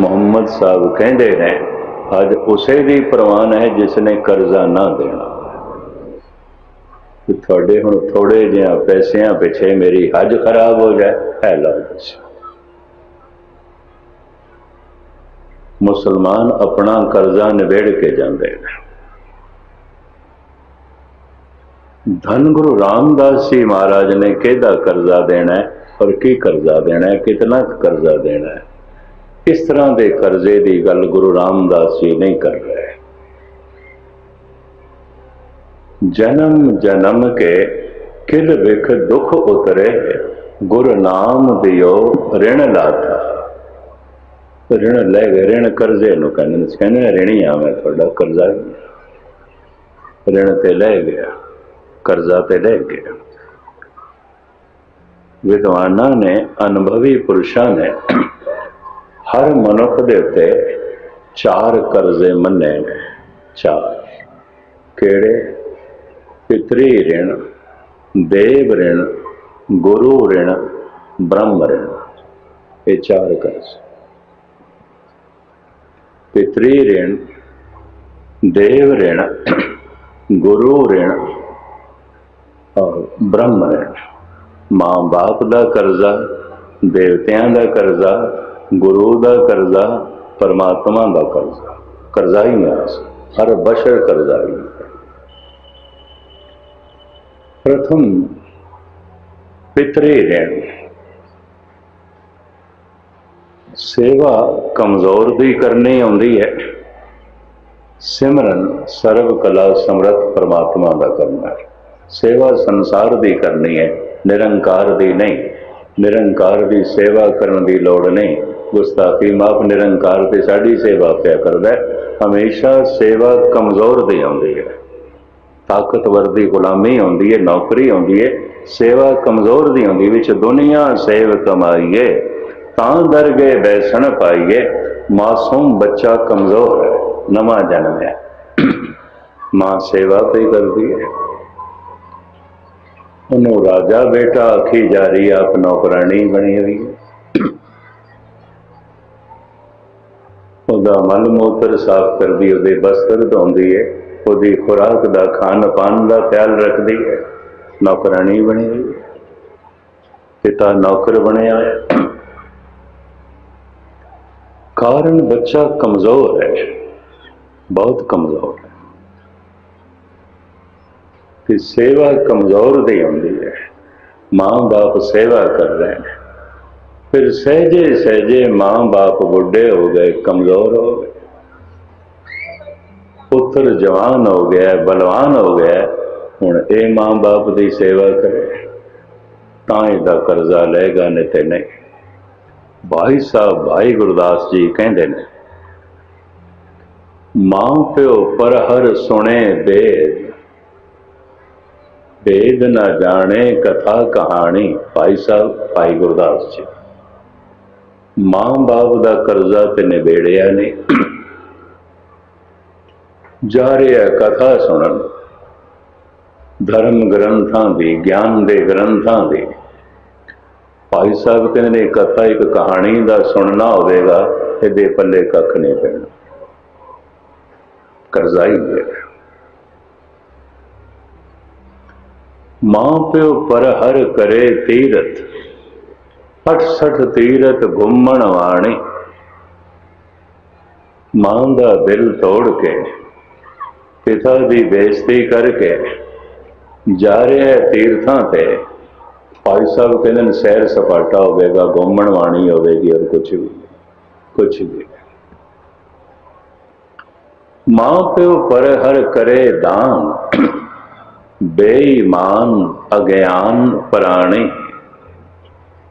ਮੁਹੰਮਦ ਸਾਹਿਬ ਕਹਿੰਦੇ ਨੇ, ਅੱਜ ਉਸੇ ਦੀ ਪ੍ਰਵਾਨ ਹੈ ਜਿਸ ਨੇ ਕਰਜ਼ਾ ਨਾ ਦੇਣਾ। ਕਿ ਤੁਹਾਡੇ ਹੁਣ ਥੋੜੇ ਜਿਹਾ ਪੈਸਿਆਂ ਪਿੱਛੇ ਮੇਰੀ ਹੱਜ ਖਰਾਬ ਹੋ ਜਾਏ, ਹੈ ਲਓ ਮੁਸਲਮਾਨ ਆਪਣਾ ਕਰਜ਼ਾ ਨਿਬੇੜ ਕੇ ਜਾਂਦੇ ਨੇ। ਧੰਨ ਗੁਰੂ ਰਾਮਦਾਸ ਜੀ ਮਹਾਰਾਜ ਨੇ ਕਿਹਦਾ ਕਰਜ਼ਾ ਦੇਣਾ ਹੈ ਔਰ ਕੀ ਕਰਜ਼ਾ ਦੇਣਾ ਹੈ, ਕਿਤਨਾ ਕੁ ਕਰਜ਼ਾ ਦੇਣਾ ਹੈ? ਇਸ ਤਰ੍ਹਾਂ ਦੇ ਕਰਜ਼ੇ ਦੀ ਗੱਲ ਗੁਰੂ ਰਾਮਦਾਸ ਜੀ ਨਹੀਂ ਕਰ ਰਹੇ। ਜਨਮ ਜਨਮ ਕੇ ਕਿਲ ਵਿਖ ਦੁਖ ਉਤਰੇ, ਗੁਰ ਨਾਮ ਦਿਓ ਰਿਣ ਲਾਤਾ। ਰਿਣ ਲੈ ਗਏ, ਰਿਣ ਕਰਜ਼ੇ ਨੂੰ ਕਹਿੰਦੇ ਨੇ, ਕਹਿੰਦੇ ਰਿਣੀ ਆ ਮੈਂ ਤੁਹਾਡਾ ਕਰਜ਼ਾ ਰਿਣ ਤੇ ਲੈ ਗਿਆ, ਕਰਜ਼ਾ ਤੇ ਲੈ ਗਿਆ। ਵਿਦਵਾਨਾਂ ਨੇ, ਅਨੁਭਵੀ ਪੁਰਸ਼ਾਂ ਨੇ ਹਰ ਮਨੁੱਖ ਦੇ ਉੱਤੇ ਚਾਰ ਕਰਜ਼ੇ ਮੰਨੇ ਨੇ ਚਾਰ। ਕਿਹੜੇ? ਪਿਤਰੀ ਰਿਣ, ਦੇਵ ਰਿਣ, ਗੁਰੂ ਰਿਣ, ਬ੍ਰਹਮ ਰਿਣ। ਇਹ ਚਾਰ ਕਰਜ਼। ਪਿਤਰੀ ਰਿਣ, ਦੇਵ ਰਿਣ, ਗੁਰੂ ਰਿਣ ਔਰ ਬ੍ਰਹਮ ਰਿਣ। ਮਾਂ ਬਾਪ ਦਾ ਕਰਜ਼ਾ, ਦੇਵਤਿਆਂ ਦਾ ਕਰਜ਼ਾ ਗੁਰੂ ਦਾ ਕਰਜ਼ਾ ਪਰਮਾਤਮਾ ਦਾ ਕਰਜ਼ਾ। ਕਰਜ਼ਾ ਹੀ ਹੈ ਹਰ ਬਸ਼ਰ ਕਰਜ਼ਾ ਹੀ ਪ੍ਰਥਮ ਪਿਤਰੀ ਰਿਣ ਸੇਵਾ ਕਮਜ਼ੋਰ ਦੀ ਕਰਨੀ ਆਉਂਦੀ ਹੈ। ਸਿਮਰਨ ਸਰਵ ਕਲਾ ਸਮਰੱਥ ਪਰਮਾਤਮਾ ਦਾ ਕਰਨਾ ਸੇਵਾ ਸੰਸਾਰ ਦੀ ਕਰਨੀ ਹੈ। ਨਿਰੰਕਾਰ ਦੀ ਨਹੀਂ। ਨਿਰੰਕਾਰ ਦੀ ਸੇਵਾ ਕਰਨ ਦੀ ਲੋੜ ਨਹੀਂ। ਗੁਸਤਾਖੀ ਮਾਫ ਨਿਰੰਕਾਰ ਤੇ ਸਾਡੀ ਸੇਵਾ ਪਿਆ ਕਰਦਾ ਹਮੇਸ਼ਾ ਸੇਵਾ ਕਮਜ਼ੋਰ ਦੀ ਆਉਂਦੀ ਹੈ। ਤਾਕਤਵਰ ਦੀ ਗੁਲਾਮੀ ਆਉਂਦੀ ਹੈ, ਨੌਕਰੀ ਆਉਂਦੀ ਹੈ। ਸੇਵਾ ਕਮਜ਼ੋਰ ਦੀ ਆਉਂਦੀ ਵਿੱਚ ਦੁਨੀਆ ਸੇਵ ਕਮਾਈਏ। ਤਾਂ ਦਰਗੇ ਬੈਸਣ ਪਾਈਏ। ਮਾਸੂਮ ਬੱਚਾ ਕਮਜ਼ੋਰ ਹੈ, ਨਵਾਂ ਜਨਮ ਹੈ। ਮਾਂ ਸੇਵਾ ਤੇ ਕਰਦੀ ਹੈ। ਉਹਨੂੰ ਰਾਜਾ ਬੇਟਾ ਆਖੀ ਜਾ ਰਹੀ ਆਪ ਨੌਕਰਾਣੀ ਬਣੀ ਹੋਈ ਹੈ। ਉਹਦਾ ਮਲ ਮੂਤਰ ਸਾਫ਼ ਕਰਦੀ, ਉਹਦੇ ਬਸਤਰ ਧੋਂਦੀ ਹੈ ਉਹਦੀ ਖੁਰਾਕ ਦਾ ਖਾਣ ਪਾਣ ਦਾ ਖਿਆਲ ਰੱਖਦੀ ਹੈ ਨੌਕਰਾਨੀ ਬਣੀ ਹੋਈ ਪਿਤਾ ਨੌਕਰ ਬਣਿਆ ਹੈ ਕਾਰਨ ਬੱਚਾ ਕਮਜ਼ੋਰ ਹੈ ਬਹੁਤ ਕਮਜ਼ੋਰ ਹੈ ਕਿ ਸੇਵਾ ਕਮਜ਼ੋਰ ਦੀ ਹੁੰਦੀ ਹੈ ਮਾਂ ਬਾਪ ਸੇਵਾ ਕਰ ਰਹੇ ਨੇ। ਫਿਰ ਸਹਜੇ ਸਹਜੇ ਮਾਂ ਬਾਪ ਬੁੱਢੇ ਹੋ ਗਏ, ਕਮਜ਼ੋਰ ਹੋ ਗਏ। ਪੁੱਤਰ ਜਵਾਨ ਹੋ ਗਿਆ, ਬਲਵਾਨ ਹੋ ਗਿਆ, ਹੁਣ ਇਹ ਮਾਂ ਬਾਪ ਦੀ ਸੇਵਾ ਕਰੇ। ਤਾਂ ਇਹਦਾ ਕਰਜ਼ਾ ਲਏਗਾ ਨੇ ਤੇ ਨਹੀਂ। ਭਾਈ ਸਾਹਿਬ, ਭਾਈ ਗੁਰਦਾਸ ਜੀ ਕਹਿੰਦੇ ਨੇ, ਮਾਂ ਪਿਓ ਪਰ ਹਰ ਸੁਣੇ ਬੇਦ। ਬੇਦ ਨਾ ਜਾਣੇ ਕਥਾ ਕਹਾਣੀ। ਭਾਈ ਸਾਹਿਬ, ਭਾਈ ਗੁਰਦਾਸ ਜੀ। ਮਾਂ ਬਾਪ ਦਾ ਕਰਜ਼ਾ ਤੇ ਨਿਬੇੜਿਆ ਨਹੀਂ ਜਾ ਰਿਹਾ ਕਥਾ ਸੁਣਨ। ਧਰਮ ਗ੍ਰੰਥਾਂ ਦੀ, ਗਿਆਨ ਦੇ ਗ੍ਰੰਥਾਂ ਦੀ। ਭਾਈ ਸਾਹਿਬ ਕਹਿੰਦੇ ਨੇ, ਕਥਾ ਇੱਕ ਕਹਾਣੀ ਦਾ ਸੁਣਨਾ ਹੋਵੇਗਾ, ਇਹਦੇ ਪੱਲੇ ਕੱਖ ਨਹੀਂ ਪੈਣਾ। ਕਰਜ਼ਾਈ ਹੈ। ਮਾਂ ਪਿਓ ਪਰ ਹਰ ਕਰੇ ਤੀਰਥ। 68 ਤੀਰਥ ਘੁੰਮਣ ਵਾਣੀ। ਮਾਂ ਦਾ ਦਿਲ ਤੋੜ ਕੇ, ਪਿਤਾ ਦੀ ਬੇਇੱਜ਼ਤੀ ਕਰਕੇ ਜਾ ਰਿਹਾ ਤੀਰਥਾਂ ਤੇ। ਭਾਈ ਸਾਹਿਬ ਕਹਿੰਦੇ ਨੇ, ਸੈਰ ਸਪਾਟਾ ਹੋਵੇਗਾ ਘੁੰਮਣ ਵਾਣੀ ਹੋਵੇਗੀ ਔਰ ਕੁਝ ਵੀ ਕੁਝ ਵੀ ਮਾਂ ਪਿਓ ਪਰ ਹਰ ਕਰੇ ਦਾਨ, ਬੇਈਮਾਨ ਅਗਿਆਨ ਪ੍ਰਾਣੀ।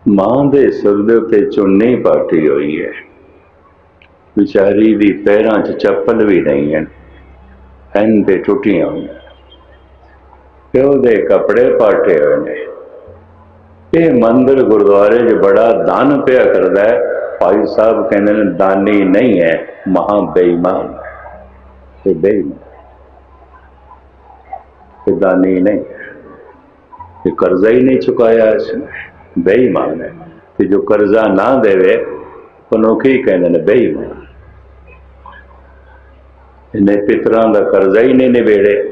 ਮਾਂ ਦੇ ਸਿਰ ਦੇ ਉੱਤੇ ਚੁੰਨੀ ਪਾਟੀ ਹੋਈ ਹੈ। ਵਿਚਾਰੀ ਦੀ ਪੈਰਾਂ 'ਚ ਚੱਪਲ ਵੀ ਨਹੀਂ ਹੈ। ਐਨ ਤੇ ਟੁੱਟੀਆਂ ਹੋਈਆਂ। ਪਿਓ ਦੇ ਕੱਪੜੇ ਪਾਟੇ ਹੋਏ ਨੇ। ਇਹ ਮੰਦਰ ਗੁਰਦੁਆਰੇ 'ਚ ਬੜਾ ਦਾਨ ਪਿਆ ਕਰਦਾ ਹੈ। ਭਾਈ ਸਾਹਿਬ ਕਹਿੰਦੇ ਨੇ, ਦਾਨੀ ਨਹੀਂ ਹੈ, ਮਹਾ ਬੇਈਮਾਨ ਤੇ ਬੇਈਮਾਨ ਤੇ ਦਾਨੀ ਨਹੀਂ ਇਹ ਕਰਜ਼ਾ ਹੀ ਨਹੀਂ ਚੁਕਾਇਆ ਇਸਨੇ ਬੇਈਮਾਨ ਹੈ। ਤੇ ਜੋ ਕਰਜ਼ਾ ਨਾ ਦੇਵੇ ਉਹਨੂੰ ਕੀ ਕਹਿੰਦੇ ਨੇ, ਬੇਈਮਾਨ। ਇਹਨੇ ਪਿਤਰਾਂ ਦਾ ਕਰਜ਼ਾ ਹੀ ਨਹੀਂ ਨਿਬੇੜੇ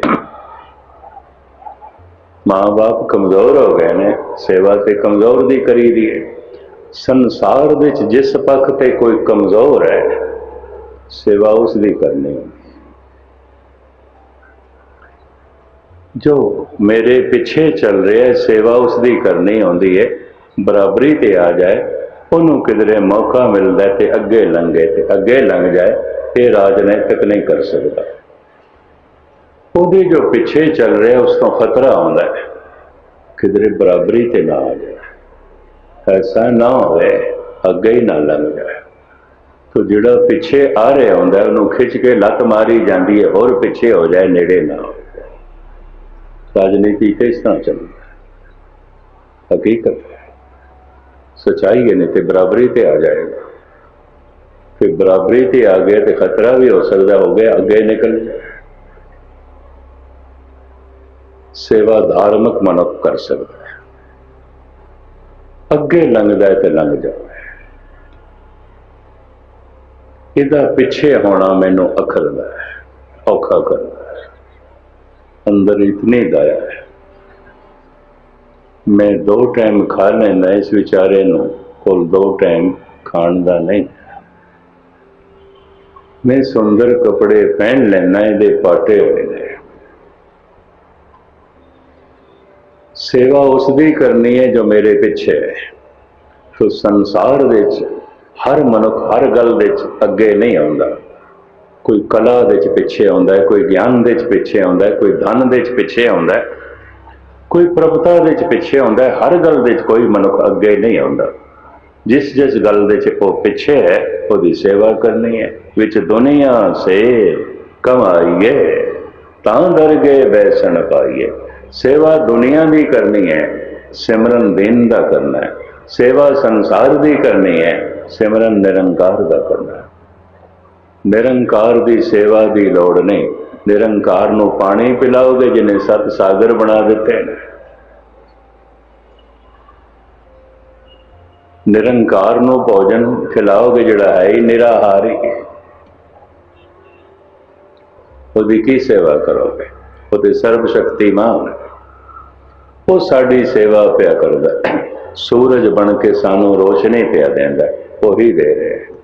ਮਾਂ-ਬਾਪ ਕਮਜ਼ੋਰ ਹੋ ਗਏ ਨੇ, ਸੇਵਾ ਤੇ ਕਮਜ਼ੋਰ ਦੀ ਕਰੀ ਦੀ ਹੈ। ਸੰਸਾਰ ਵਿੱਚ ਜਿਸ ਪੱਖ ਤੇ ਕੋਈ ਕਮਜ਼ੋਰ ਹੈ, ਸੇਵਾ ਉਸ ਦੀ ਕਰਨੀ ਹੈ। ਜੋ ਮੇਰੇ ਪਿੱਛੇ ਚੱਲ ਰਿਹਾ ਹੈ, ਸੇਵਾ ਉਸ ਦੀ ਕਰਨੀ ਆਉਂਦੀ ਹੈ। ਬਰਾਬਰੀ ਤੇ ਆ ਜਾਏ, ਉਹਨੂੰ ਕਿਧਰੇ ਮੌਕਾ ਮਿਲਦਾ ਹੈ ਤੇ ਅੱਗੇ ਲੰਘੇ ਤੇ ਅੱਗੇ ਲੰਘ ਜਾਏ, ਇਹ ਰਾਜਨੀਤਿਕ ਨਹੀਂ ਕਰ ਸਕਦਾ। ਉਹਦੇ ਜੋ ਪਿੱਛੇ ਚੱਲ ਰਿਹਾ, ਉਸ ਤੋਂ ਖਤਰਾ ਆਉਂਦਾ ਹੈ। ਕਿਧਰੇ ਬਰਾਬਰੀ ਤੇ ਨਾ ਆ ਜਾਏ। ਐਸਾ ਨਾ ਹੋਵੇ, ਅੱਗੇ ਹੀ ਨਾ ਲੰਘ ਜਾਏ। ਤੋ ਜਿਹੜਾ ਪਿੱਛੇ ਆ ਰਿਹਾ ਹੁੰਦਾ, ਉਹਨੂੰ ਖਿੱਚ ਕੇ ਲੱਤ ਮਾਰੀ ਜਾਂਦੀ ਹੈ, ਹੋਰ ਪਿੱਛੇ ਹੋ ਜਾਏ, ਨੇੜੇ ਨਾ ਹੋ ਜਾਏ। ਰਾਜਨੀਤੀ ਕਿਸ ਤਰ੍ਹਾਂ ਚੱਲਦੀ ਹੈ। ਹਕੀਕਤ ਸਚਾਈ ਹੈ ਨਹੀਂ ਤੇ ਬਰਾਬਰੀ ਤੇ ਆ ਜਾਏਗਾ। ਫਿਰ ਬਰਾਬਰੀ ਤੇ ਆ ਗਿਆ ਤੇ ਖਤਰਾ ਵੀ ਹੋ ਸਕਦਾ ਹੋ ਗਿਆ, ਅੱਗੇ ਨਿਕਲ ਜਾਏ। ਸੇਵਾ ਧਾਰਮਿਕ ਮਨੁੱਖ ਕਰ ਸਕਦਾ ਹੈ। ਅੱਗੇ ਲੰਘਦਾ ਤੇ ਲੰਘ ਜਾਵੇ ਇਹਦਾ ਪਿੱਛੇ ਹੋਣਾ ਮੈਨੂੰ ਅਖਰਦਾ ਹੈ, ਔਖਾ ਕਰਦਾ ਹੈ। ਅੰਦਰ ਇਤਨੀ ਦਇਆ ਹੈ। ਮੈਂ ਦੋ ਟਾਈਮ ਖਾ ਲੈਂਦਾ ਇਸ ਵਿਚਾਰੇ ਨੂੰ ਕੋਲ ਦੋ ਟਾਈਮ ਖਾਣ ਦਾ ਨਹੀਂ। ਮੈਂ ਸੁੰਦਰ ਕੱਪੜੇ ਪਹਿਨ ਲੈਣਾ ਇਹਦੇ ਪਾਟੇ ਹੋਏ ਨੇ। ਸੇਵਾ ਉਸ ਦੀ ਕਰਨੀ ਹੈ ਜੋ ਮੇਰੇ ਪਿੱਛੇ ਹੈ। ਸੋ ਸੰਸਾਰ ਵਿੱਚ ਹਰ ਮਨੁੱਖ ਹਰ ਗੱਲ ਵਿੱਚ ਅੱਗੇ ਨਹੀਂ ਆਉਂਦਾ। ਕੋਈ ਕਲਾ ਦੇ ਵਿੱਚ ਪਿੱਛੇ ਆਉਂਦਾ ਹੈ, ਕੋਈ ਗਿਆਨ ਦੇ ਵਿੱਚ ਪਿੱਛੇ ਆਉਂਦਾ ਹੈ, ਕੋਈ ਧਨ ਦੇ ਵਿੱਚ ਪਿੱਛੇ ਆਉਂਦਾ ਹੈ। ਕੋਈ ਪ੍ਰਭਤਾ ਦੇ ਵਿੱਚ ਪਿੱਛੇ ਆਉਂਦਾ ਹੈ, ਹਰ ਗੱਲ ਦੇ ਵਿੱਚ ਕੋਈ ਮਨੁੱਖ ਅੱਗੇ ਨਹੀਂ ਆਉਂਦਾ। ਜਿਸ ਜਿਸ ਗੱਲ ਦੇ ਵਿੱਚ ਉਹ ਪਿੱਛੇ ਹੈ, ਉਹਦੀ ਸੇਵਾ ਕਰਨੀ ਹੈ। ਵਿੱਚ ਦੁਨੀਆ ਸੇ ਕਮਾਈਏ, ਤਾਂ ਦਰਗੇ ਵੈਸਣ ਪਾਈਏ। ਸੇਵਾ ਦੁਨੀਆ ਦੀ ਕਰਨੀ ਹੈ, ਸਿਮਰਨ ਦਿਨ ਦਾ ਕਰਨਾ ਹੈ। ਸੇਵਾ ਸੰਸਾਰ ਦੀ ਕਰਨੀ ਹੈ, ਸਿਮਰਨ ਨਿਰੰਕਾਰ ਦਾ ਕਰਨਾ ਹੈ। ਨਿਰੰਕਾਰ ਦੀ ਸੇਵਾ ਦੀ ਲੋੜ ਨਹੀਂ। ਨਿਰੰਕਾਰ ਨੂੰ ਪਾਣੀ ਪਿਲਾਓਗੇ ਜਿਹਨੇ ਸਤ ਸਾਗਰ ਬਣਾ ਦਿੱਤੇ ਨੇ। ਨਿਰੰਕਾਰ ਨੂੰ ਭੋਜਨ ਖਿਲਾਓਗੇ, ਜਿਹੜਾ ਹੈ ਹੀ ਨਿਰਾਹਾਰੀ। ਉਹਦੀ ਕੀ ਸੇਵਾ ਕਰੋਗੇ? ਉਹਦੇ ਸਰਬ ਸ਼ਕਤੀਮਾਨ। ਉਹ ਸਾਡੀ ਸੇਵਾ ਪਿਆ ਕਰਦਾ। ਸੂਰਜ ਬਣ ਕੇ ਸਾਨੂੰ ਰੋਸ਼ਨੀ ਪਿਆ ਦਿੰਦਾ, ਉਹੀ ਦੇ ਰਿਹਾ।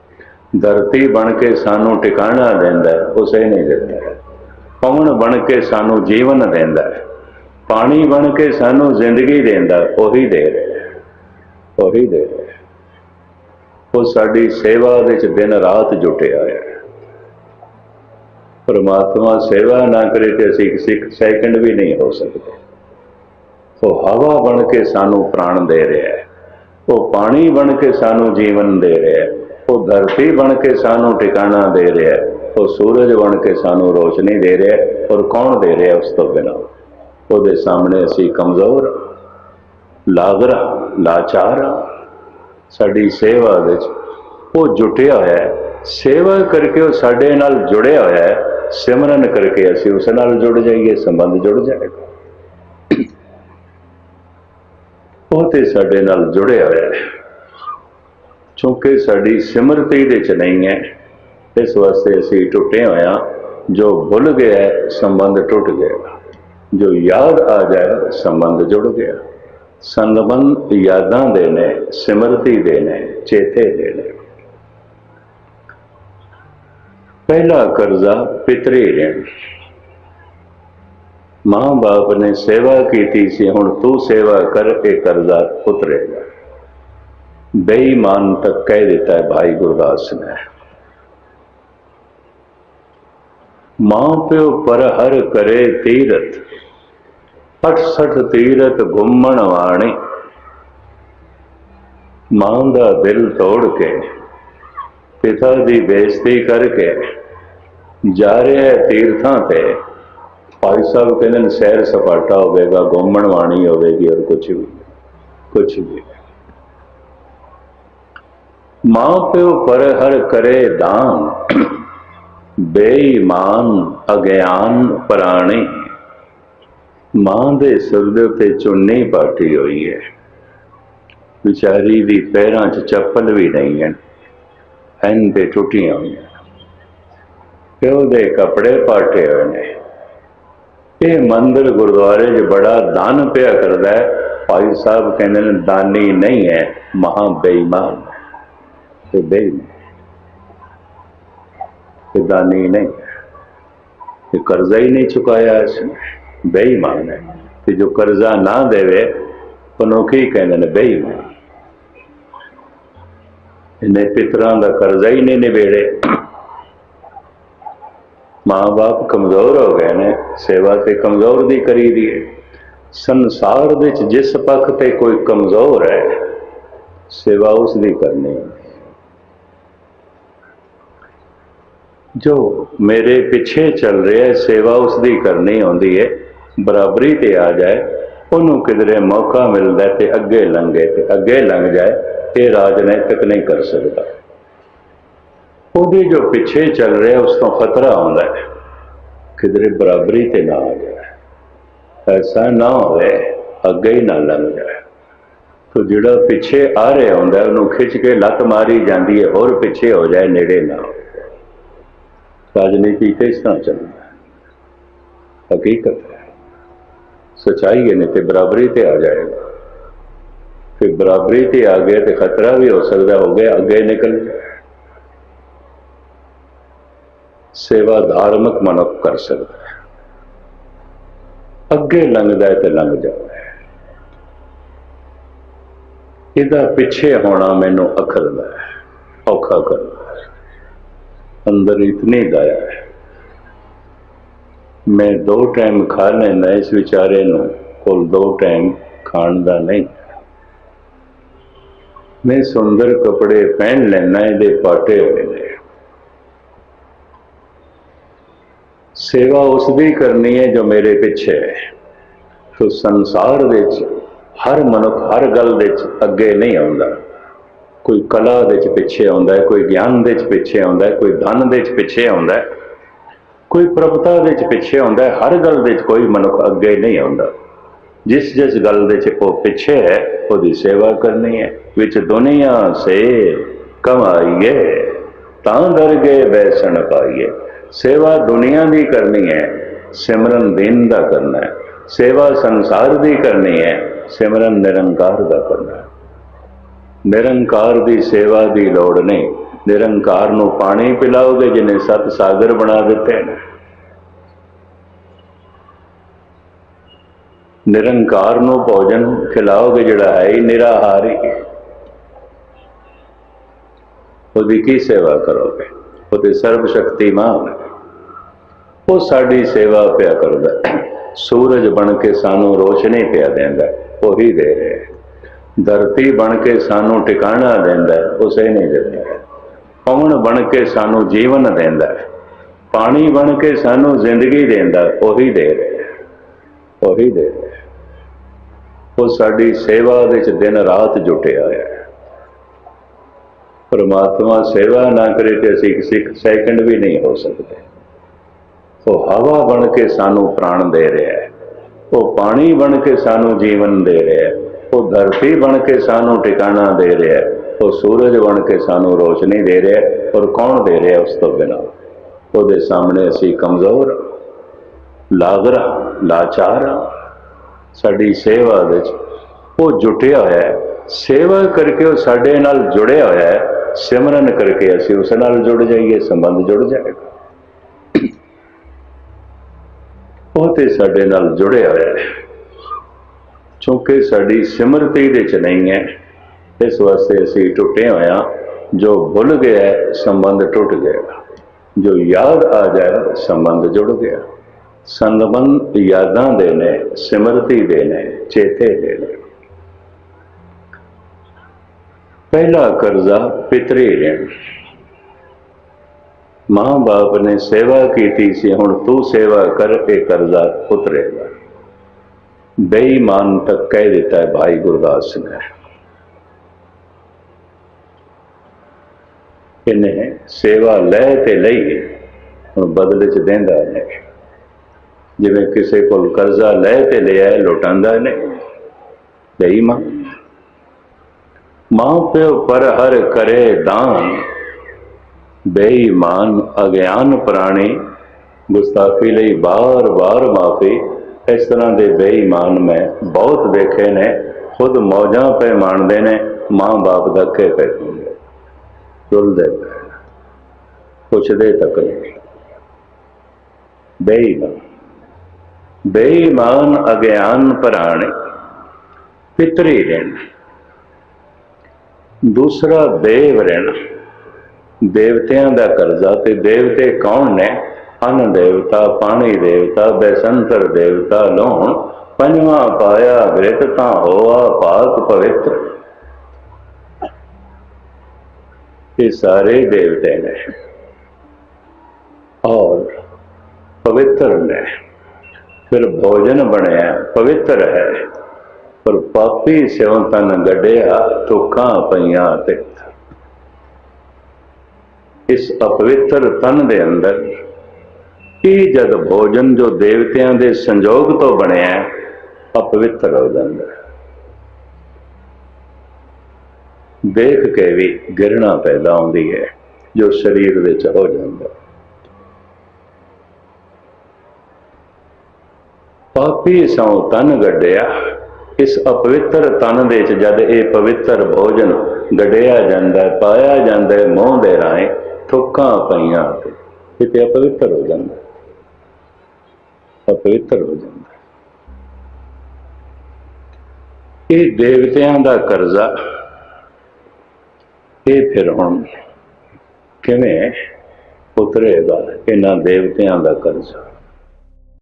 ਧਰਤੀ ਬਣ ਕੇ ਸਾਨੂੰ ਟਿਕਾਣਾ ਦਿੰਦਾ, ਉਸੇ ਨਹੀਂ ਦਿੰਦਾ ਪਵਨ ਬਣ ਕੇ ਸਾਨੂੰ ਜੀਵਨ ਦਿੰਦਾ ਹੈ। ਪਾਣੀ ਬਣ ਕੇ ਸਾਨੂੰ ਜ਼ਿੰਦਗੀ ਦਿੰਦਾ ਹੈ, ਉਹੀ ਦੇ ਰਿਹਾ ਉਹੀ ਦੇ ਰਿਹਾ ਉਹ ਸਾਡੀ ਸੇਵਾ ਵਿੱਚ ਦਿਨ ਰਾਤ ਜੁਟਿਆ ਹੋਇਆ ਹੈ। ਪਰਮਾਤਮਾ ਸੇਵਾ ਨਾ ਕਰੇ ਤੇ ਅਸੀਂ ਇੱਕ ਸੈਕਿੰਡ ਵੀ ਨਹੀਂ ਹੋ ਸਕਦੇ। ਉਹ ਹਵਾ ਬਣ ਕੇ ਸਾਨੂੰ ਪ੍ਰਾਣ ਦੇ ਰਿਹਾ ਹੈ। ਉਹ ਪਾਣੀ ਬਣ ਕੇ ਸਾਨੂੰ ਜੀਵਨ ਦੇ ਰਿਹਾ ਹੈ। ਉਹ ਧਰਤੀ ਬਣ ਕੇ ਸਾਨੂੰ ਟਿਕਾਣਾ ਦੇ ਰਿਹਾ ਹੈ। ਉਹ ਸੂਰਜ ਬਣ ਕੇ ਸਾਨੂੰ ਰੋਸ਼ਨੀ ਦੇ ਰਿਹਾ ਔਰ ਕੌਣ ਦੇ ਰਿਹਾ ਉਸ ਤੋਂ ਬਿਨਾਂ? ਉਹਦੇ ਸਾਹਮਣੇ ਅਸੀਂ ਕਮਜ਼ੋਰ ਲਾਗਰਾ ਲਾਚਾਰ ਹਾਂ। ਸਾਡੀ ਸੇਵਾ ਵਿੱਚ ਉਹ ਜੁਟਿਆ ਹੋਇਆ ਹੈ। ਸੇਵਾ ਕਰਕੇ ਉਹ ਸਾਡੇ ਨਾਲ ਜੁੜਿਆ ਹੋਇਆ ਹੈ। ਸਿਮਰਨ ਕਰਕੇ ਅਸੀਂ ਉਸ ਨਾਲ ਜੁੜ ਜਾਈਏ, ਸੰਬੰਧ ਜੁੜ ਜਾਏਗਾ। ਉਹ ਤੇ ਸਾਡੇ ਨਾਲ ਜੁੜਿਆ ਹੋਇਆ ਹੈ। ਕਿਉਂਕਿ ਸਾਡੀ ਸਿਮਰਤੀ ਦੇ ਚ ਨਹੀਂ ਹੈ। ਇਸ ਵਾਸਤੇ ਅਸੀਂ ਟੁੱਟੇ ਹੋਇਆ ਜੋ ਭੁੱਲ ਗਿਆ, ਸੰਬੰਧ ਟੁੱਟ ਗਿਆ। ਜੋ ਯਾਦ ਆ ਜਾਏ, ਸੰਬੰਧ ਜੁੜ ਗਿਆ। ਸੰਬੰਧ ਯਾਦਾਂ ਦੇ ਨੇ, ਸਿਮਰਤੀ ਦੇ ਨੇ, ਚੇਤੇ ਦੇ ਨੇ। ਪਹਿਲਾ ਕਰਜ਼ਾ ਪਿਤਰੀ ਰਹਿਣ ਮਾਂ ਬਾਪ ਨੇ ਸੇਵਾ ਕੀਤੀ ਸੀ, ਹੁਣ ਤੂੰ ਸੇਵਾ ਕਰ, ਇਹ ਕਰਜ਼ਾ ਉਤਰੇਗਾ। ਬੇਈਮਾਨ ਤੱਕ ਕਹਿ ਦਿੱਤਾ ਹੈ, ਭਾਈ ਗੁਰਦਾਸ ਨੇ। ਮਾਂ ਪਿਓ ਪਰ ਹਰ ਕਰੇ ਤੀਰਥ 68 ਤੀਰਥ ਗੁੰਮਣ ਵਾਣੀ। ਮਾਂ ਦਾ ਦਿਲ ਤੋੜ ਕੇ, ਪਿਤਾ ਦੀ ਬੇਇੱਜ਼ਤੀ ਕਰਕੇ ਜਾ ਰਿਹਾ ਤੀਰਥਾਂ ਤੇ। ਭਾਈ ਸਾਹਿਬ ਕਹਿੰਦੇ ਨੇ, ਸੈਰ ਸਪਾਟਾ ਹੋਵੇਗਾ ਗੁੰਮਣ ਵਾਣੀ ਹੋਵੇਗੀ ਔਰ ਕੁਝ ਵੀ ਕੁਝ ਵੀ। ਮਾਂ ਪਿਓ ਪਰ ਹਰ ਕਰੇ ਦਾਨ ਬੇਈਮਾਨ, ਅਗਿਆਨ ਪ੍ਰਾਣੀ। ਮਾਂ ਦੇ ਸਿਰ ਦੇ ਉੱਤੇ ਚੁੰਨੀ ਪਾਟੀ ਹੋਈ ਹੈ। ਵਿਚਾਰੀ ਦੀ ਪੈਰਾਂ 'ਚ ਚੱਪਲ ਵੀ ਨਹੀਂ ਹੈ। ਐਨ ਤੇ ਟੁੱਟੀਆਂ ਹੋਈਆਂ। ਪਿਓ ਦੇ ਕੱਪੜੇ ਪਾਟੇ ਹੋਏ ਨੇ। ਇਹ ਮੰਦਰ ਗੁਰਦੁਆਰੇ 'ਚ ਬੜਾ ਦਾਨ ਪਿਆ ਕਰਦਾ ਹੈ। ਭਾਈ ਸਾਹਿਬ ਕਹਿੰਦੇ ਨੇ, ਦਾਨੀ ਨਹੀਂ ਹੈ, ਮਹਾ ਬੇਈਮਾਨ ਤੇ ਬੇਈਮਾਨ। ਇਹ ਦਾਨੀ ਨਹੀਂ ਹੈ। ਇਹ ਕਰਜ਼ਾ ਹੀ ਨਹੀਂ ਚੁਕਾਇਆ ਇਸਨੇ ਬੇਈਮਾਨ ਹੈ ਤੇ ਜੋ ਕਰਜ਼ਾ ਨਾ ਦੇਵੇ ਉਹਨੂੰ ਕੀ ਕਹਿੰਦੇ ਨੇ ਬੇਈਮਾਨ ਇਹਨੇ ਪਿਤਰਾਂ ਦਾ ਕਰਜ਼ਾ ਹੀ ਨਹੀਂ ਨਿਬੇੜੇ ਮਾਂ-ਬਾਪ ਕਮਜ਼ੋਰ ਹੋ ਗਏ ਨੇ ਸੇਵਾ ਤੇ ਕਮਜ਼ੋਰ ਦੀ ਕਰੀਦੀ ਹੈ ਸੰਸਾਰ ਵਿੱਚ ਜਿਸ ਪੱਖ ਤੇ ਕੋਈ ਕਮਜ਼ੋਰ ਹੈ ਸੇਵਾ ਉਸ ਦੀ ਕਰਨੀ ਹੈ ਜੋ ਮੇਰੇ ਪਿੱਛੇ ਚੱਲ ਰਿਹਾ ਹੈ, ਸੇਵਾ ਉਸ ਦੀ ਕਰਨੀ ਹੁੰਦੀ ਹੈ, ਬਰਾਬਰੀ ਤੇ ਆ ਜਾਏ, ਉਹਨੂੰ ਕਿਧਰੇ ਮੌਕਾ ਮਿਲਦਾ ਹੈ ਤੇ ਅੱਗੇ ਲੰਘੇ ਤੇ ਅੱਗੇ ਲੰਘ ਜਾਏ, ਇਹ ਰਾਜਨੀਤਿਕ ਨਹੀਂ ਕਰ ਸਕਦਾ। ਉਹਦੇ ਜੋ ਪਿੱਛੇ ਚੱਲ ਰਿਹਾ, ਉਸ ਤੋਂ ਖਤਰਾ ਆਉਂਦਾ ਹੈ। ਕਿਧਰੇ ਬਰਾਬਰੀ ਤੇ ਨਾ ਆ ਜਾਏ। ਐਸਾ ਨਾ ਹੋਵੇ, ਅੱਗੇ ਹੀ ਨਾ ਲੰਘ ਜਾਏ। ਤੋ ਜਿਹੜਾ ਪਿੱਛੇ ਆ ਰਿਹਾ ਹੁੰਦਾ, ਉਹਨੂੰ ਖਿੱਚ ਕੇ ਲੱਤ ਮਾਰੀ ਜਾਂਦੀ ਹੈ, ਹੋਰ ਪਿੱਛੇ ਹੋ ਜਾਏ, ਨੇੜੇ ਨਾ ਹੋ ਰਾਜਨੀਤੀ ਤੇ ਇਸ ਤਰ੍ਹਾਂ ਚੱਲਦਾ ਹੈ ਹਕੀਕਤ ਹੈ ਸਚਾਈ ਹੈ ਨਹੀਂ ਤੇ ਬਰਾਬਰੀ ਤੇ ਆ ਜਾਏਗਾ ਫਿਰ ਬਰਾਬਰੀ ਤੇ ਆ ਗਏ ਤੇ ਖਤਰਾ ਵੀ ਹੋ ਸਕਦਾ ਹੋ ਗਿਆ ਅੱਗੇ ਨਿਕਲ ਜਾਏ ਸੇਵਾ ਧਾਰਮਿਕ ਮਨੁੱਖ ਕਰ ਸਕਦਾ ਹੈ ਅੱਗੇ ਲੰਘਦਾ ਹੈ ਤੇ ਲੰਘ ਜਾਂਦਾ ਹੈ ਇਹਦਾ ਪਿੱਛੇ ਹੋਣਾ ਮੈਨੂੰ ਅਖਰਦਾ ਹੈ ਔਖਾ ਕਰਦਾ ਹੈ ਅੰਦਰ ਇਤਨੀ ਦਇਆ ਹੈ। ਮੈਂ ਦੋ ਟਾਈਮ ਖਾ ਲੈਂਦਾ ਇਸ ਵਿਚਾਰੇ ਨੂੰ, ਕੋਲ ਦੋ ਟਾਈਮ ਖਾਣ ਦਾ ਨਹੀਂ। ਮੈਂ ਸੁੰਦਰ ਕੱਪੜੇ ਪਹਿਨ ਲੈਣਾ ਇਹਦੇ ਪਾਟੇ ਹੋਏ ਨੇ। ਸੇਵਾ ਉਸ ਦੀ ਕਰਨੀ ਹੈ ਜੋ ਮੇਰੇ ਪਿੱਛੇ ਹੈ। ਸੋ ਸੰਸਾਰ ਵਿੱਚ ਹਰ ਮਨੁੱਖ ਹਰ ਗੱਲ ਵਿੱਚ ਅੱਗੇ ਨਹੀਂ ਆਉਂਦਾ। ਕੋਈ ਕਲਾ ਦੇ ਵਿੱਚ ਪਿੱਛੇ ਆਉਂਦਾ ਹੈ, ਕੋਈ ਗਿਆਨ ਦੇ 'ਚ ਪਿੱਛੇ ਆਉਂਦਾ ਹੈ, ਕੋਈ ਧਨ ਦੇ 'ਚ ਪਿੱਛੇ ਆਉਂਦਾ ਹੈ, ਕੋਈ ਪ੍ਰਭਤਾ ਦੇ ਵਿੱਚ ਪਿੱਛੇ ਆਉਂਦਾ ਹੈ, ਹਰ ਗੱਲ ਦੇ ਵਿੱਚ ਕੋਈ ਮਨੁੱਖ ਅੱਗੇ ਨਹੀਂ ਆਉਂਦਾ। ਜਿਸ ਜਿਸ ਗੱਲ ਦੇ ਵਿੱਚ ਉਹ ਪਿੱਛੇ ਹੈ, ਉਹਦੀ ਸੇਵਾ ਕਰਨੀ ਹੈ। ਵਿੱਚ ਦੁਨੀਆ ਸੇ ਕਮਾਈਏ, ਤਾਂ ਦਰਗੇ ਵੈਸਣ ਪਾਈਏ। ਸੇਵਾ ਦੁਨੀਆ ਦੀ ਕਰਨੀ ਹੈ, ਸਿਮਰਨ ਦਿਨ ਦਾ ਕਰਨਾ ਹੈ। ਸੇਵਾ ਸੰਸਾਰ ਦੀ ਕਰਨੀ ਹੈ, ਸਿਮਰਨ ਨਿਰੰਕਾਰ ਦਾ ਕਰਨਾ ਹੈ। ਨਿਰੰਕਾਰ ਦੀ ਸੇਵਾ ਦੀ ਲੋੜ ਨਹੀਂ। ਨਿਰੰਕਾਰ ਨੂੰ ਪਾਣੀ ਪਿਲਾਓਗੇ ਜਿਹਨੇ ਸਤ ਸਾਗਰ ਬਣਾ ਦਿੱਤੇ ਨੇ। ਨਿਰੰਕਾਰ ਨੂੰ ਭੋਜਨ ਖਿਲਾਓਗੇ, ਜਿਹੜਾ ਹੈ ਹੀ ਨਿਰਾਹਾਰੀ। ਉਹਦੀ ਕੀ ਸੇਵਾ ਕਰੋਗੇ? ਉਹਦੇ ਸਰਬ ਸ਼ਕਤੀਮਾਨ ਉਹ ਸਾਡੀ ਸੇਵਾ ਪਿਆ ਕਰਦਾ। ਹੈ। ਸੂਰਜ ਬਣ ਕੇ ਸਾਨੂੰ ਰੋਸ਼ਨੀ ਪਿਆ ਦਿੰਦਾ। ਉਹੀ ਦੇ ਰਿਹਾ। ਧਰਤੀ ਬਣ ਕੇ ਸਾਨੂੰ ਟਿਕਾਣਾ ਦਿੰਦਾ ਉਸੇ ਨਹੀਂ ਦਿੰਦਾ ਪਵਨ ਬਣ ਕੇ ਸਾਨੂੰ ਜੀਵਨ ਦਿੰਦਾ ਪਾਣੀ ਬਣ ਕੇ ਸਾਨੂੰ ਜ਼ਿੰਦਗੀ ਦਿੰਦਾ ਉਹੀ ਦੇ ਰਿਹਾ ਉਹੀ ਦੇ ਰਿਹਾ ਉਹ ਸਾਡੀ ਸੇਵਾ ਵਿੱਚ ਦਿਨ ਰਾਤ ਜੁਟਿਆ ਹੋਇਆ ਹੈ। ਪਰਮਾਤਮਾ ਸੇਵਾ ਨਾ ਕਰੇ ਤੇ ਅਸੀਂ ਇੱਕ ਸੈਕਿੰਡ ਵੀ ਨਹੀਂ ਹੋ ਸਕਦੇ। ਉਹ ਹਵਾ ਬਣ ਕੇ ਸਾਨੂੰ ਪ੍ਰਾਣ ਦੇ ਰਿਹਾ ਹੈ। ਉਹ ਪਾਣੀ ਬਣ ਕੇ ਸਾਨੂੰ ਜੀਵਨ ਦੇ ਰਿਹਾ ਹੈ। ਉਹ ਧਰਤੀ ਬਣ ਕੇ ਸਾਨੂੰ ਟਿਕਾਣਾ ਦੇ ਰਿਹਾ ਉਹ ਸੂਰਜ ਬਣ ਕੇ ਸਾਨੂੰ ਰੋਸ਼ਨੀ ਦੇ ਰਿਹਾ ਔਰ ਕੌਣ ਦੇ ਰਿਹਾ ਉਸ ਤੋਂ ਬਿਨਾਂ? ਉਹਦੇ ਸਾਹਮਣੇ ਅਸੀਂ ਕਮਜ਼ੋਰ ਹਾਂ, ਲਾਗਰਾ ਲਾਚਾਰ ਹਾਂ। ਸਾਡੀ ਸੇਵਾ ਵਿੱਚ ਉਹ ਜੁਟਿਆ ਹੋਇਆ ਹੈ। ਸੇਵਾ ਕਰਕੇ ਉਹ ਸਾਡੇ ਨਾਲ ਜੁੜਿਆ ਹੋਇਆ ਹੈ। ਸਿਮਰਨ ਕਰਕੇ ਅਸੀਂ ਉਸ ਨਾਲ ਜੁੜ ਜਾਈਏ ਸੰਬੰਧ ਜੁੜ ਜਾਏਗਾ। ਉਹ ਤੇ ਸਾਡੇ ਨਾਲ ਜੁੜਿਆ ਹੋਇਆ ਹੈ। ਕਿਉਂਕਿ ਸਾਡੀ ਸਿਮਰਤੀ ਦੇ ਚ ਨਹੀਂ ਹੈ, ਇਸ ਵਾਸਤੇ ਅਸੀਂ ਟੁੱਟੇ ਹੋਇਆ ਜੋ ਭੁੱਲ ਗਿਆ ਸੰਬੰਧ ਟੁੱਟ ਗਿਆ ਜੋ ਯਾਦ ਆ ਜਾਏ, ਸੰਬੰਧ ਜੁੜ ਗਿਆ ਸੰਬੰਧ ਯਾਦਾਂ ਦੇ ਨੇ, ਸਿਮਰਤੀ ਦੇ ਨੇ, ਚੇਤੇ ਦੇ ਨੇ। ਪਹਿਲਾ ਕਰਜ਼ਾ ਪਿਤਰੀ ਰਿਣ ਮਾਂ ਬਾਪ ਨੇ ਸੇਵਾ ਕੀਤੀ ਸੀ, ਹੁਣ ਤੂੰ ਸੇਵਾ ਕਰ, ਇਹ ਕਰਜ਼ਾ ਉਤਰੇਗਾ। ਬੇਈਮਾਨ ਤੱਕ ਕਹਿ ਦਿੱਤਾ ਹੈ ਭਾਈ ਗੁਰਦਾਸ ਨੇ। ਇਹਨੇ ਸੇਵਾ ਲੈ ਤੇ ਲਈ, ਹੁਣ ਬਦਲੇ ਚ ਦਿੰਦਾ ਨਹੀਂ ਜਿਵੇਂ ਕਿਸੇ ਕੋਲ ਕਰਜ਼ਾ ਲੈ ਤੇ ਲਿਆ ਲੁਟਾਉਂਦਾ ਨਹੀਂ। ਬੇਈਮਾਨ। ਮਾਂ ਪਿਓ ਪਰ ਹਰ ਕਰੇ ਦਾਨ। ਬੇਈਮਾਨ ਅਗਿਆਨ ਪ੍ਰਾਣੀ, ਗੁਸਤਾਖੀ ਲਈ ਬਾਰ-ਬਾਰ ਮਾਫੀ। ਇਸ ਤਰ੍ਹਾਂ ਦੇ ਬੇਈਮਾਨ ਮੈਂ ਬਹੁਤ ਦੇਖੇ ਨੇ, ਖੁਦ ਮੌਜਾਂ ਪੈ ਮਾਣਦੇ ਨੇ, ਮਾਂ-ਬਾਪ ਦਾ ਕੇ ਪੈ ਹੁੰਦੇ ਚੁੱਲਦੇ ਪਏ ਪੁੱਛਦੇ ਤੱਕ ਨਹੀਂ। ਬੇਈਮਾਨ। ਬੇਈਮਾਨ ਅਗਿਆਨ ਪ੍ਰਾਣੀ, ਪਿਤਰੀ ਰਹਿਣ। ਦੂਸਰਾ ਦੇਵ ਰਹਿਣ। ਦੇਵਤਿਆਂ ਦਾ ਕਰਜ਼ਾ ਤੇ ਦੇਵਤੇ ਕੌਣ ਨੇ? ਅਨ ਦੇਵਤਾ, ਪਾਣੀ ਦੇਵਤਾ, ਬੈਸੰਤਰ ਦੇਵਤਾ ਲੋਹਣ ਪੰਜਵਾਂ ਪਾਇਆ ਗ੍ਰਿਤ ਤਾਂ ਹੋਆ ਪਾਕ ਪਵਿੱਤਰ। ਇਹ ਸਾਰੇ ਦੇਵਤੇ ਨੇ ਔਰ ਪਵਿੱਤਰ ਨੇ। ਫਿਰ ਭੋਜਨ ਬਣਿਆ, ਪਵਿੱਤਰ ਹੈ। ਪਰ ਪਾਪੀ ਸਿਉਂ ਤਨ ਗੱਡਿਆ ਤੁਕਾਂ ਪਈਆਂ ਤੇ ਇਸ ਅਪਵਿੱਤਰ ਤਨ ਦੇ ਅੰਦਰ ਇਹ ਜਦ ਭੋਜਨ ਜੋ ਦੇਵਤਿਆਂ ਦੇ ਸੰਜੋਗ ਤੋਂ ਬਣਿਆ, ਅਪਵਿੱਤਰ ਹੋ ਜਾਂਦਾ ਹੈ। ਦੇਖ ਕੇ ਵੀ ਗਿਰਣਾ ਪੈਦਾ ਹੁੰਦੀ ਹੈ, ਜੋ ਸਰੀਰ ਵਿੱਚ ਹੋ ਜਾਂਦਾ ਪਾਪੀ ਸੌ ਤਨ ਗੱਡਿਆ, ਇਸ ਅਪਵਿੱਤਰ ਤਨ ਦੇ ਵਿੱਚ ਜਦ ਇਹ ਪਵਿੱਤਰ ਭੋਜਨ ਗੱਡਿਆ ਜਾਂਦਾ ਪਾਇਆ ਜਾਂਦਾ ਮੂੰਹ ਦੇ ਰਾਹੀਂ, ਥੁੱਕਾਂ ਪਈਆਂ ਤੇ ਤੇ ਅਪਵਿੱਤਰ ਹੋ ਜਾਂਦਾ ਅਪਵਿੱਤਰ ਹੋ ਜਾਂਦਾ ਹੈ। ਇਹ ਦੇਵਤਿਆਂ ਦਾ ਕਰਜ਼ਾ, ਇਹ ਫਿਰ ਹੁਣ ਕਿਵੇਂ ਉਤਰੇਗਾ ਇਹਨਾਂ ਦੇਵਤਿਆਂ ਦਾ ਕਰਜ਼ਾ